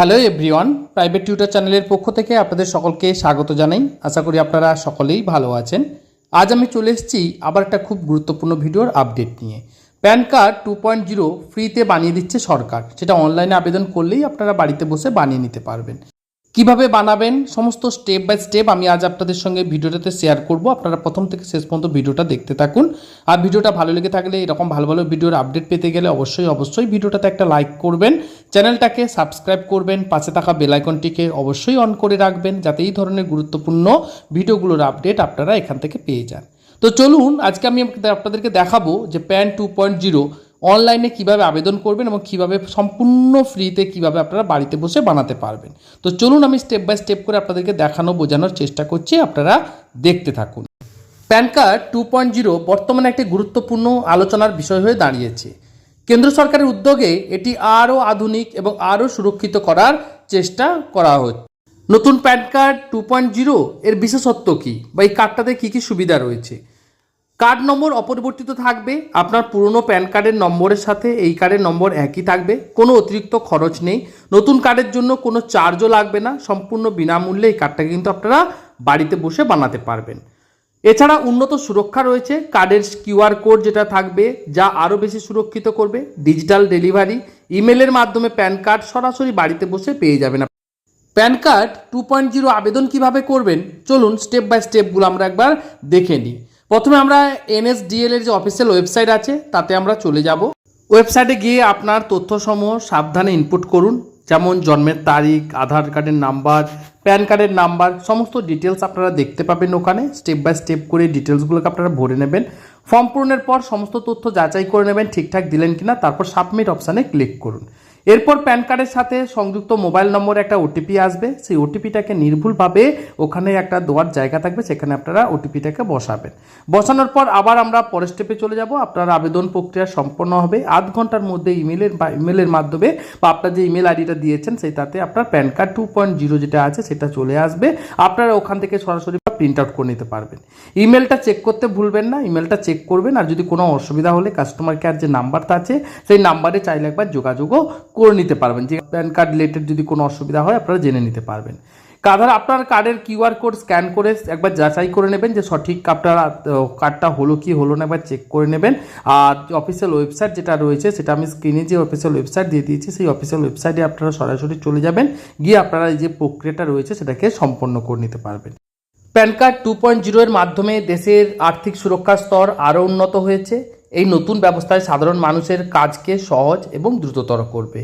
Hello everyone, private tutor চ্যানেলের পক্ষ থেকে আপনাদের সকলকে স্বাগত জানাই। আশা করি আপনারা সকলেই ভালো আছেন। আজ আমি চলে এসেছি আবার একটা খুব গুরুত্বপূর্ণ ভিডিওর আপডেট নিয়ে। PAN card two point zero ফ্রিতে বানিয়ে দিচ্ছে সরকার। সেটা অনলাইনে আবেদন করলেই আপনারা বাড়িতে বসে বানিয়ে নিতে পারবেন। কীভাবে বানাবেন? সমস্ত স্টেপ বাই স্টেপ আমি আজ আপনাদের সঙ্গে ভিডিওটাতে শেয়ার করব। আপনারা প্রথম থেকে শেষ পর্যন্ত ভিডিওটা দেখতে থাকুন। আর ভিডিওটা ভালো লেগে থাকলে এরকম ভালো ভালো ভিডিওর আপডেট পেতে গেলে অবশ্যই অবশ্যই ভিডিওটাতে একটা লাইক করবেন। চ্যানেলটাকে সাবস্ক্রাইব করবেন। পাশে থাকা বেলাইকনটিকে অবশ্যই অন করে রাখবেন যাতে এই ধরনের গুরুত্বপূর্ণ ভিডিওগুলোর আপডেট আপনারা এখান থেকে পেয়ে যান। তো চলুন, আজকে আমি আপনাদেরকে দেখাবো যে প্যান টু পয়েন্ট জিরো অনলাইনে কীভাবে আবেদন করবেন এবং কীভাবে সম্পূর্ণ ফ্রিতে কীভাবে আপনারা বাড়িতে বসে বানাতে পারবেন। তো চলুন আমি স্টেপ বাই স্টেপ করে আপনাদেরকে দেখানো, বোঝানোর চেষ্টা করছি। আপনারা দেখতে থাকুন। PAN card two point zero বর্তমানে একটি গুরুত্বপূর্ণ আলোচনার বিষয় হয়ে দাঁড়িয়েছে। কেন্দ্র সরকারের উদ্যোগে এটি আরও আধুনিক এবং আরও সুরক্ষিত করার চেষ্টা করা হচ্ছে। নতুন PAN card two point zero এর বিশেষত্ব কী? বা এই কার্ডটাতে কী কী সুবিধা রয়েছে? কার্ড নম্বর অপরিবর্তিত থাকবে, আপনার পুরনো প্যান কার্ডের নম্বরের সাথে এই কার্ডের নম্বর একই থাকবে, কোনো অতিরিক্ত খরচ নেই, নতুন কার্ডের জন্য কোনো চার্জও লাগবে না, সম্পূর্ণ বিনামূল্যে এই কার্ডটাকে কিন্তু আপনারা বাড়িতে বসে বানাতে পারবেন। এছাড়া উন্নত সুরক্ষা রয়েছে, কার্ডের কিউআর কোড যেটা থাকবে, যা আরও বেশি সুরক্ষিত করবে ডিজিটাল ডেলিভারি ইমেলের মাধ্যমে প্যান কার্ড সরাসরি বাড়িতে বসে পেয়ে যাবেন PAN card two point zero আবেদন কীভাবে করবেন, চলুন স্টেপ বাই স্টেপগুলো আমরা একবার দেখে নিই। প্রথমে আমরা এনএসডিএল এর যে অফিসিয়াল ওয়েবসাইট আছে, তাতে আমরা চলে যাব। ওয়েবসাইটে গিয়ে আপনার তথ্যসমূহ সাবধানে ইনপুট করুন। যেমন জন্মের তারিখ, আধার কার্ডের নাম্বার, প্যান কার্ডের নাম্বার, সমস্ত ডিটেলস আপনারা দেখতে পাবেন ওখানে। স্টেপ বাই স্টেপ করে ডিটেলসগুলোকে আপনারা ভরে নেবেন। ফর্ম পূরণের পর সমস্ত তথ্য যাচাই করে নেবেন, ঠিকঠাক দিলেন কিনা, তারপর সাবমিট অপশানে ক্লিক করুন। এরপর প্যান কার্ডের সাথে সংযুক্ত মোবাইল নম্বরে একটা ওটিপি আসবে। সেই ওটিপিটাকে নির্ভুলভাবে ওখানে একটা দেওয়ার জায়গা থাকবে, সেখানে আপনারা ওটিপিটাকে বসাবেন। বসানোর পর আবার আমরা পরের স্টেপে চলে যাব। আপনার আবেদন প্রক্রিয়া সম্পন্ন হবে। আধ ঘণ্টার মধ্যে ইমেলের বা ইমেলের মাধ্যমে বা আপনার যে ইমেল আইডিটা দিয়েছেন সেটাতে আপনার PAN card two point zero যেটা আছে, সেটা চলে আসবে। আপনারা ওখান থেকে সরাসরি প্রিন্ট আউট করে নিতে পারবেন। ইমেলটা চেক করতে ভুলবেন না ইমেলটা চেক করবেন, আর যদি কোনো অসুবিধা হলে কাস্টমার কেয়ার যে নাম্বারটা আছে, সেই নাম্বারে চাইলে একবার যোগাযোগও করে নিতে পারবেন। যে প্যান কার্ড রিলেটেড যদি কোনো অসুবিধা হয়, আপনারা জেনে নিতে পারবেন। কাধার আপনার কার্ডের কিউআর কোড স্ক্যান করে একবার যাচাই করে নেবেন যে সঠিক আপনার কার্ডটা হলো কি, হলো না, একবার চেক করে নেবেন। আর অফিসিয়াল ওয়েবসাইট যেটা রয়েছে, সেটা আমি স্ক্রিনে যে অফিসিয়াল ওয়েবসাইট দিয়ে দিয়েছি, সেই অফিসিয়াল ওয়েবসাইটে আপনারা সরাসরি চলে যাবেন। গিয়ে আপনারা এই যে প্রক্রিয়াটা রয়েছে, সেটাকে সম্পন্ন করে নিতে পারবেন। PAN card two point zero এর মাধ্যমে দেশের আর্থিক সুরক্ষার স্তর আরও উন্নত হয়েছে। এই নতুন ব্যবস্থায় সাধারণ মানুষের কাজকে সহজ এবং দ্রুততর করবে।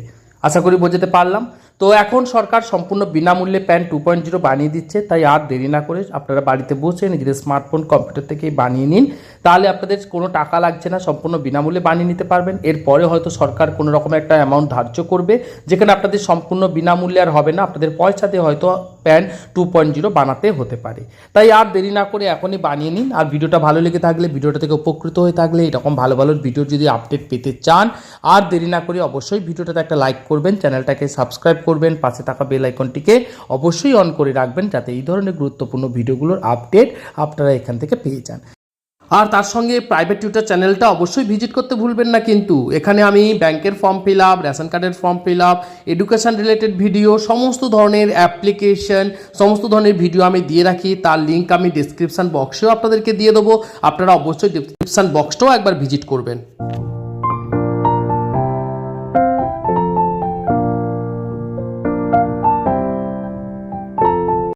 আশা করি বোঝাতে পারলাম। তো এখন সরকার সম্পূর্ণ বিনামূল্যে প্যান টু পয়েন্ট জিরো বানিয়ে দিচ্ছে, তাই আর দেরি না করে আপনারা বাড়িতে বসে নিজেদের স্মার্টফোন, কম্পিউটার থেকেই বানিয়ে নিন। তাহলে আপনাদের কোনো টাকা লাগছে না, সম্পূর্ণ বিনামূল্যে বানিয়ে নিতে পারবেন। এরপরে হয়তো সরকার কোনো রকম একটা অ্যামাউন্ট ধার্য করবে, যেখানে আপনাদের সম্পূর্ণ বিনামূল্যে আর হবে না। আপনাদের পয়সা দিয়ে হয়তো প্যান টু পয়েন্ট জিরো বানাতে হতে পারে। তাই আর দেরি না করে এখনই বানিয়ে নিন। আর ভিডিওটা ভালো লেগে থাকলে, ভিডিওটা থেকে উপকৃত হয়ে থাকলে এরকম ভালো ভালো ভিডিও যদি আপডেট পেতে চান, আর দেরি না করে অবশ্যই ভিডিওটাতে একটা লাইক করবেন, চ্যানেলটাকে সাবস্ক্রাইব করবেন, পাশে থাকা বেল আইকনটিকে অবশ্যই অন করে রাখবেন, যাতে এই ধরনের গুরুত্বপূর্ণ ভিডিওগুলোর আপডেট আপনারা এখান থেকে পেয়ে যান। আর তার সঙ্গে প্রাইভেট টিউটার চ্যানেলটা অবশ্যই ভিজিট করতে ভুলবেন না কিন্তু। এখানে আমি ব্যাংকের ফর্ম ফিল আপ রেশন কার্ডের form fill up education related video সমস্ত ধরনের অ্যাপ্লিকেশন সমস্ত ধরনের ভিডিও আমি দিয়ে রাখি। তার লিঙ্ক আমি ডিসক্রিপশান বক্সেও আপনাদেরকে দিয়ে দেবো। আপনারা অবশ্যই ডিসক্রিপশান বক্সটাও একবার ভিজিট করবেন।